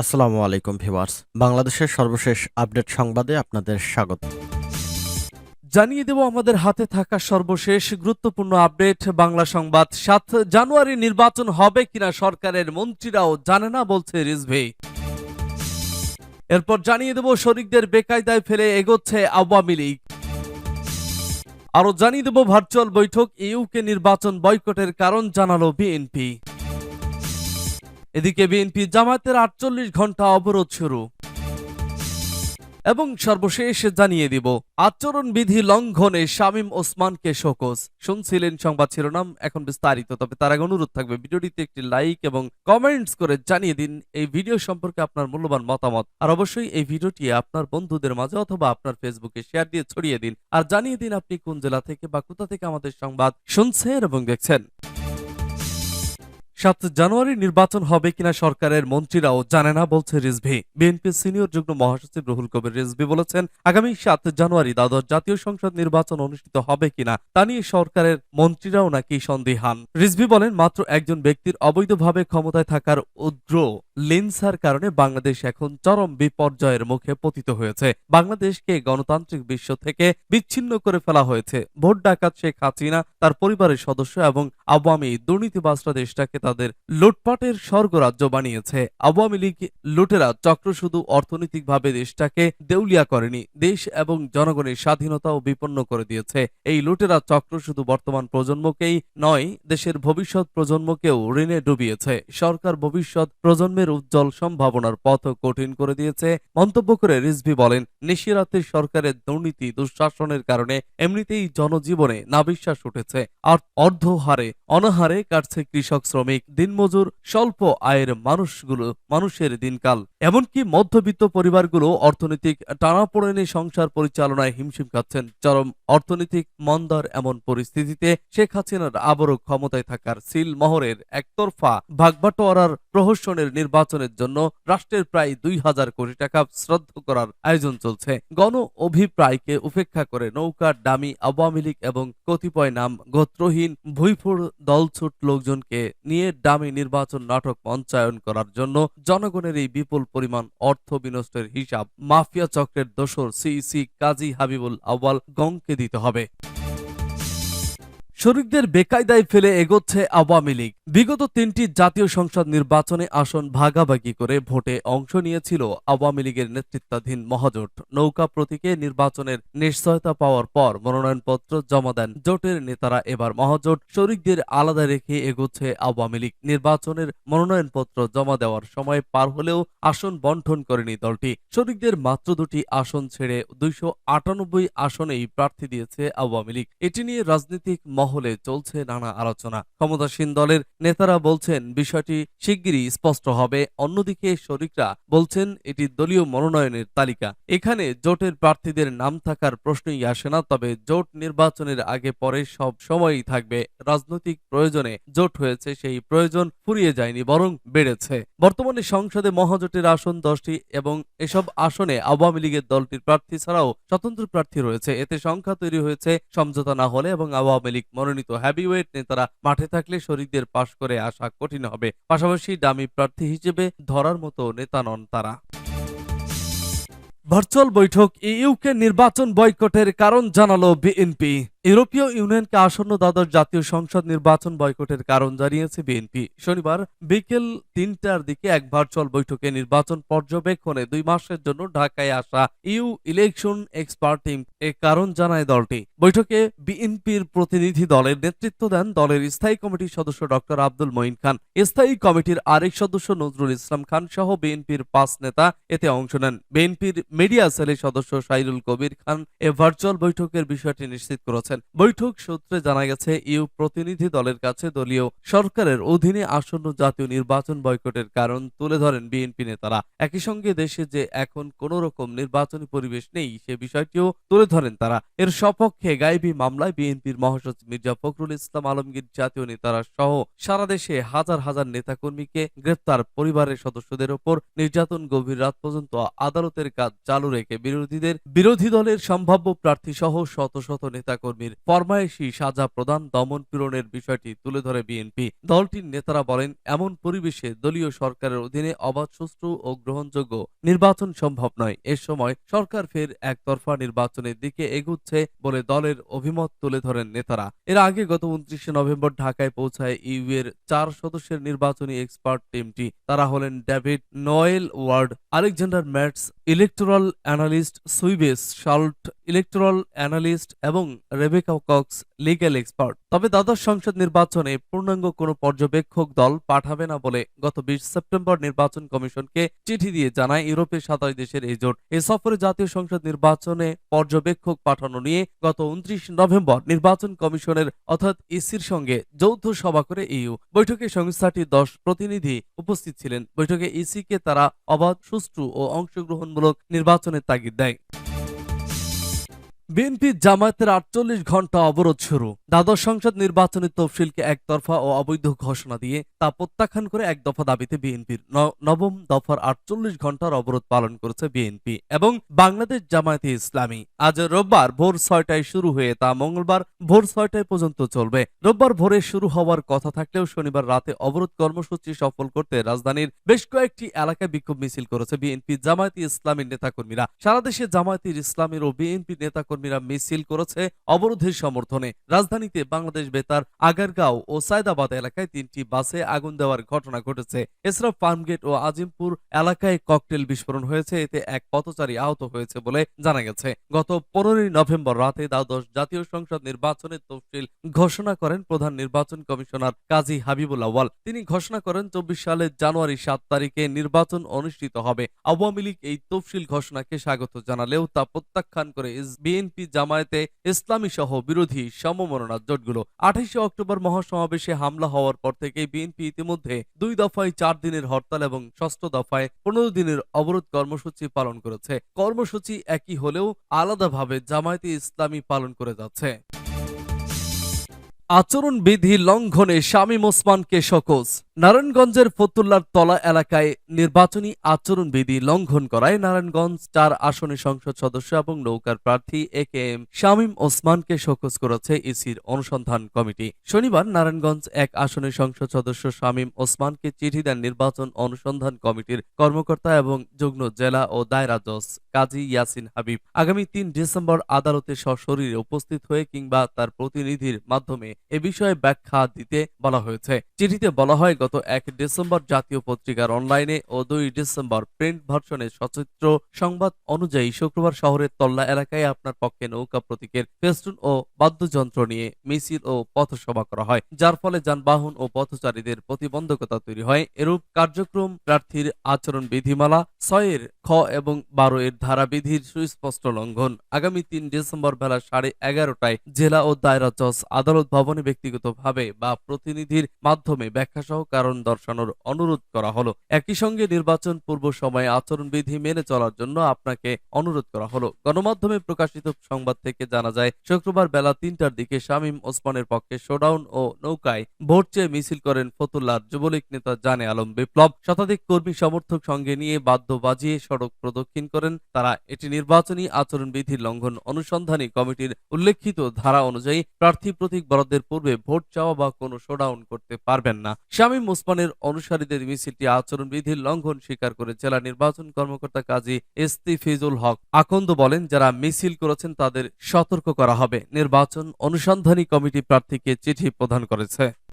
আসসালামু আলাইকুম ভিউয়ার্স। বাংলাদেশের সর্বশেষ আপডেট সংবাদে আপনাদের স্বাগত। জানিয়ে দেব আমাদের হাতে থাকা সর্বশেষ গুরুত্বপূর্ণ আপডেট। বাংলা সংবাদ, সাত জানুয়ারি নির্বাচন হবে কিনা সরকারের মন্ত্রীরাও জানে না, বলছে রিজভি। এরপর জানিয়ে দেব শরিকদের বেকায়দায় ফেলে এগোচ্ছে আওয়ামী লীগ। আরও জানিয়ে দেব ভার্চুয়াল বৈঠক, ইউকে নির্বাচন বয়কটের কারণ জানালো বিএনপি। এদিকে বিএনপি জামায়াতের আটচল্লিশ ঘণ্টা অবরোধ শুরু। এবং সর্বশেষ জানিয়ে দিব, আচরণবিধি লঙ্ঘনে শামীম ওসমানকে শোকজ। শুনছিলেন সংবাদ শিরোনাম, এখন বিস্তারিত, তবে তার আগে অনুরোধ থাকবে, ভিডিওটিতে একটি লাইক এবং কমেন্টস করে জানিয়ে দিন এই ভিডিও সম্পর্কে আপনার মূল্যবান মতামত। আর অবশ্যই এই ভিডিওটি আপনার বন্ধুদের মাঝে অথবা আপনার ফেসবুকে শেয়ার দিয়ে ছড়িয়ে দিন। আর জানিয়ে দিন আপনি কোন জেলা থেকে বা কোথা থেকে আমাদের সংবাদ শুনছেন এবং দেখছেন। সাত জানুয়ারি নির্বাচন হবে কিনা সরকারের মন্ত্রীরাও জানে না, বলছে রিজভি। বিএনপির সিনিয়র যুগ্ম মহাসচিব রুহুল কবির রিজভি বলেছেন, আগামী সাত জানুয়ারি দ্বাদশ জাতীয় সংসদ নির্বাচন অনুষ্ঠিত হবে কিনা, তা নিয়ে সরকারের মন্ত্রীরাও নাকি সন্দিহান। রিজভি বলেন, মাত্র একজন ব্যক্তির অবৈধভাবে ক্ষমতায় থাকার উগ্র লিন্সার কারণে বাংলাদেশ এখন চরম বিপর্যয়ের মুখে পতিত হয়েছে। বাংলাদেশকে গণতান্ত্রিক বিশ্ব থেকে বিচ্ছিন্ন করে ফেলা হয়েছে। ভোট ডাকাত শেখ হাসিনা, তার পরিবারের সদস্য এবং আওয়ামী দুর্নীতিবাসরা দেশটাকে তাদের লুটপাটের স্বর্গরাজ্য বানিয়েছে। আওয়ামী লীগ লুটেরা চক্র শুধু অর্থনৈতিকভাবে দেশটাকে দেউলিয়া করেনি, দেশ এবং জনগণের স্বাধীনতাও বিপন্ন করে দিয়েছে। এই লুটেরা চক্র শুধু বর্তমান প্রজন্মকেই নয়, দেশের ভবিষ্যৎ প্রজন্মকেও ঋণে ডুবিয়েছে। সরকার ভবিষ্যৎ প্রজন্মের উজ্জ্বল সম্ভাবনার পথ কঠিন করে দিয়েছে, মন্তব্য করে রিজভি বলেন, নিশিরাতে সরকারের দুর্নীতি, দুঃশাসনের কারণে এমনিতেই জনজীবনে নাবিশ্বাস উঠেছে। আর অর্ধহারে, অনাহারে কাটছে কৃষক শ্রমিক দিনমজুর স্বল্প আয়ের মানুষগুলো, মানুষের দিনকাল। এমনকি মধ্যবিত্ত পরিবারগুলো অর্থনৈতিক টানাপোড়েনে সংসার পরিচালনায় হিমশিম খাচ্ছেন। চরম অর্থনৈতিক মন্দার এমন পরিস্থিতিতে শেখ হাসিনার আবারও ক্ষমতায় থাকার সিল মহরের একতরফা ভাগবাটোয়ারার প্রহসনের নির্বাচনের জন্য রাষ্ট্রের প্রায় দুই হাজার কোটি টাকা শ্রদ্ধ করার আয়োজন চলছে। গণ অভিপ্রায়কে উপেক্ষা করে নৌকা, ডামি, আওয়ামী লীগ এবং কতিপয় নাম গোত্রহীন ভুইফুর দলছুট লোকজনকে নিয়ে ডামি নির্বাচন নাটক মঞ্চায়ন করার জন্য জনগণের এই বিপুল পরিমাণ অর্থ বিনষ্টের হিসাব মাফিয়া চক্রের দোসর সিইসি কাজী হাবিবুল আওয়াল গংকে দিতে হবে। শরিকদের বেকায়দায় ফেলে এগোচ্ছে আওয়ামী লীগ। বিগত তিনটি জাতীয় সংসদ নির্বাচনে আসন ভাগাভাগি করে ভোটে অংশ নিয়েছিল আওয়ামী লীগের নেতৃত্বাধীন মহাজোট। নৌকা প্রতীকে নির্বাচনের নিশ্চয়তা পাওয়ার পর মনোনয়নপত্র জমা দেন জোটের নেতারা। এবার মহাজোট শরিকদের আলাদা রেখে এগোচ্ছে আওয়ামী লীগ। নির্বাচনের মনোনয়নপত্র জমা দেওয়ার সময় পার হলেও আসন বন্টন করেনি দলটি। শরিকদের মাত্র দুটি আসন ছেড়ে দুইশো আটানব্বই আসনেই প্রার্থী দিয়েছে আওয়ামী লীগ। এটি নিয়ে রাজনৈতিক মহলে চলছে নানা আলোচনা। ক্ষমতাসীন দলের নেতারা বলছেন, বিষয়টি শিগগিরই স্পষ্ট হবে। অন্যদিকে শরিকরা বলছেন, এটি দলীয় মনোনয়নের তালিকা। এখানে জোটের প্রার্থীদের নাম থাকার প্রশ্নই আসে না, তবে জোট নির্বাচনের আগে পরে সব সময়ই থাকবে। রাজনৈতিক প্রয়োজনে জোট হয়েছে, সেই প্রয়োজন ফুরিয়ে যায়নি, বরং বেড়েছে। বর্তমানে সংসদে মহাজোটের আসন দশটি এবং এসব আসনে আওয়ামী লীগের দলটির প্রার্থী ছাড়াও স্বতন্ত্র প্রার্থী রয়েছে। এতে সংখ্যা তৈরি হয়েছে, সমঝোতা না হলে এবং আওয়ামী লীগ মনোনীত হ্যাভিওয়েট নেতারা মাঠে থাকলে শরীরদের পাশ করে আসা কঠিন হবে। পাশাপাশি দামি প্রার্থী হিসেবে ধরার মতো নেতা নন তারা। ভার্চুয়াল বৈঠক, ইউকে নির্বাচন বয়কটের কারণ জানালো বিএনপি। ইউরোপীয় ইউনিয়নকে আসন্ন দ্বাদশ জাতীয় সংসদ নির্বাচন বয়কটের কারণ জানিয়েছে বিএনপি। শনিবার বিকেল তিনটার দিকে এক ভার্চুয়াল বৈঠকে নির্বাচন পর্যবেক্ষণে দুই মাসের জন্য ঢাকায় আসা ইউ ইলেকশন এক্সপার্ট টিম এ কারণ জানায় দলটি। বৈঠকে বিএনপির প্রতিনিধি দলের নেতৃত্ব দেন দলের স্থায়ী কমিটির সদস্য ডক্টর আব্দুল মঈন খান। স্থায়ী কমিটির আরেক সদস্য নজরুল ইসলাম খান সহ বিএনপির পাঁচ নেতা এতে অংশ নেন। বিএনপির মিডিয়া সেলের সদস্য সাইরুল কবির খান এ ভার্চুয়াল বৈঠকের বিষয়টি নিশ্চিত করেছেন বৈঠক সূত্রে জানা গেছে, ইউ প্রতিনিধি দলের কাছে দলীয় সরকারের অধীনে আসন্ন জাতীয় নির্বাচন বয়কটের কারণ তুলে ধরেন বিএনপি নেতারা। একই সঙ্গে দেশে যে এখন কোন রকম নির্বাচনী পরিবেশ নেই, সে বিষয়টিও তুলে ধরেন তারা। এর সপক্ষে গাইবী মামলায় বিএনপির মহাসচিব মির্জা ফখরুল ইসলাম আলমগীর জাতীয় নেতারা সহ সারা দেশে হাজার হাজার নেতাকর্মীকে গ্রেপ্তার পরিবারের সদস্যদের ওপর নির্যাতন গভীর রাত পর্যন্ত আদালতের কাজ চালু রেখে বিরোধীদের বিরোধী দলের সম্ভাব্য প্রার্থী সহ শত শত নেতাকর্মী নেতাকর্মীর ফরমায়েশি সাজা প্রদান দমন পীড়নের বিষয়টি তুলে ধরে বিএনপি। দলটির নেতারা বলেন, এমন পরিবেশে দলীয় সরকারের অধীনে অবাধ, সুষ্ঠু ও গ্রহণযোগ্য নির্বাচন সম্ভব নয়। এ সময় সরকার ফের একতরফা নির্বাচনের দিকে এগুচ্ছে বলে দলের অভিমত তুলে ধরেন নেতারা। এর আগে গত উনত্রিশে নভেম্বর ঢাকায় পৌঁছায় ইউ এর চার সদস্যের নির্বাচনী এক্সপার্ট টিমটি। তারা হলেন David Noel Ward, Alexander Mats, electoral analyst সুইবেস শাল্ট, ইলেকটোরাল অ্যানালিস্ট এবং রেবেকা কক্স লিগ্যাল এক্সপার্ট তবে দ্বাদশ সংসদ নির্বাচনে পূর্ণাঙ্গ কোনো পর্যবেক্ষক দল পাঠাবে না বলে গত বিশ সেপ্টেম্বর নির্বাচন কমিশনকে চিঠি দিয়ে জানায় ইউরোপের সাতাশ দেশের এই জোট। এ সফরে জাতীয় সংসদ নির্বাচনে পর্যবেক্ষক পাঠানো নিয়ে গত উনত্রিশ নভেম্বর নির্বাচন কমিশনের অর্থাৎ ইসির সঙ্গে যৌথ সভা করে ইইউ। বৈঠকে সংস্থাটির দশ প্রতিনিধি উপস্থিত ছিলেন। বৈঠকে ইসিকে তারা অবাধ, সুষ্ঠু ও অংশগ্রহণমূলক নির্বাচনের তাগিদ দেয়। বিএনপি জামায়াতের আটচল্লিশ ঘণ্টা অবরোধ শুরু। দ্বাদশ সংসদ নির্বাচনের তফসিলকে একতরফা ও অবৈধ ঘোষণা দিয়ে তা প্রত্যাখ্যান করে এক দফা দাবিতে বিএনপির নবম দফার আটচল্লিশ ঘণ্টার অবরোধ পালন করেছে বিএনপি এবং বাংলাদেশ জামায়াতে ইসলামী। আজ রোববার ভোর ছয়টায় শুরু হয়ে তা মঙ্গলবার ভোর ছয়টায় পর্যন্ত চলবে। রোববার ভোরে শুরু হওয়ার কথা থাকলেও শনিবার রাতে অবরোধ কর্মসূচি সফল করতে রাজধানীর বেশ কয়েকটি এলাকায় বিক্ষোভ মিছিল করেছে বিএনপি জামায়াতি ইসলামীর নেতাকর্মীরা। সারা দেশে জামায়াতির ইসলামীর ও বিএনপি নেতাকর্মীরা মিছিল করেছে অবরোধের সমর্থনে। রাজধানীতে বাংলাদেশ বেতার, আগারগাঁও ও সায়দাবাদ এলাকায় তিনটি বাসে আগুন দেওয়ার ঘটনা ঘটেছে। এছাড়া ফার্মগেট ও আজিমপুর এলাকায় ককটেল বিস্ফোরণ হয়েছে। এতে এক পথচারী আহত হয়েছে বলে জানা গেছে। গত পনেরোই নভেম্বর রাতে দ্বাদশ জাতীয় সংসদ নির্বাচনের তফসিল ঘোষণা করেন প্রধান নির্বাচন কমিশনার কাজী হাবিবুল্লাহ ওয়াল তিনি ঘোষণা করেন, চব্বিশ সালের জানুয়ারি সাত তারিখে নির্বাচন অনুষ্ঠিত হবে। আওয়ামী লীগ এই তফসিল ঘোষণাকে স্বাগত জানালেও তা প্রত্যাখ্যান করে বিএনপি জামায়াতে ইসলামী সহ বিরোধী সমমননা জোটগুলো আঠাশে অক্টোবর মহাসমাবেশে হামলা হওয়ার পর থেকে বিএনপি ইতিমধ্যে দুই দফায় চার দিনের হরতাল এবং ষষ্ঠ দফায় পনেরো দিনের অবরোধ কর্মসূচি পালন করেছে। কর্মসূচি একই হলেও আলাদাভাবে জামায়াতে ইসলামী পালন করে যাচ্ছে। আচরণবিধি লঙ্ঘনে শামীম ওসমানকে শোকজ নারায়ণগঞ্জের ফতুল্লার তলা এলাকায় নির্বাচনী আচরণবিধি লঙ্ঘন করায় নারায়ণগঞ্জ চার আসনের সংসদ সদস্য এবং নৌকার প্রার্থী এ কে এম শামীম ওসমানকে শোকজ করেছে ইসির অনুসন্ধান কমিটি। শনিবার নারায়ণগঞ্জ এক আসনের সংসদ সদস্য শামীম ওসমানকে চিঠি দেন নির্বাচন অনুসন্ধান কমিটির কর্মকর্তা এবং যুগ্ম জেলা ও দায়রা জজ কাজী ইয়াসিন হাবিব। আগামী তিন ডিসেম্বর আদালতে সশরীরে উপস্থিত হয়ে কিংবা তার প্রতিনিধির মাধ্যমে এ বিষয়ে ব্যাখ্যা দিতে বলা হয়েছে। চিঠিতে বলা হয়, গত এক ডিসেম্বর জাতীয় পত্রিকার অনলাইনে ও দুই ডিসেম্বর প্রিন্ট ভার্সনে সচিত্র সংবাদ অনুযায়ী শুক্রবার শহরের তল্লা এলাকায় আপনার পক্ষে নৌকা প্রতীকের ফেস্টুন ও বাদ্যযন্ত্র নিয়ে মিছিল ও পথসভা করা হয়, যার ফলে যানবাহন ও পথচারীদের প্রতিবন্ধকতা তৈরি হয়। এরূপ কার্যক্রম প্রার্থীর আচরণ বিধিমালা, ছয়ের খ এবং বারো এর ধারাবিধির সুস্পষ্ট লঙ্ঘন। আগামী তিন ডিসেম্বর বেলা সাড়ে এগারোটায় জেলা ও দায়রা জজ আদালত ভবনে ব্যক্তিগতভাবে বা প্রতিনিধির মাধ্যমে ব্যাখ্যাসহ কারণ দর্শানোর অনুরোধ করা হলো। একই সঙ্গে নির্বাচন পূর্ব সময়ে আচরণবিধি মেনে চলার জন্য আপনাকে অনুরোধ করা হলো। গণমাধ্যমে প্রকাশিত সংবাদ থেকে জানা যায়, শুক্রবার বেলা তিনটার দিকে শামীম ওসমানের পক্ষে শোডাউন ও নৌকায় ভোট চেয়ে মিছিল করেন ফতুল্লার যুবলীগ নেতা জানে আলম বিপ্লব। শতাধিক কর্মী সমর্থক সঙ্গে নিয়ে বাদ্য বাজিয়ে সড়ক প্রদক্ষিণ করেন তারা। এটি নির্বাচনী আচরণবিধির লঙ্ঘন অনুসন্ধানী কমিটির উল্লেখিত ধারা অনুযায়ী প্রার্থী প্রতীক বরাদ্দের পূর্বে ভোট চাওয়া বা কোনো শোডাউন করতে পারবেন না। শামীম ওসমানের অনুসারীদের মিছিলটি আচরণবিধির লঙ্ঘন স্বীকার করে জেলা নির্বাচন কর্মকর্তা কাজী এসতি ফিজুল হক আকন্দ বলেন, যারা মিছিল করেছেন তাদের সতর্ক করা হবে। নির্বাচন অনুসন্ধানী কমিটি প্রার্থীকে চিঠি প্রদান করেছে।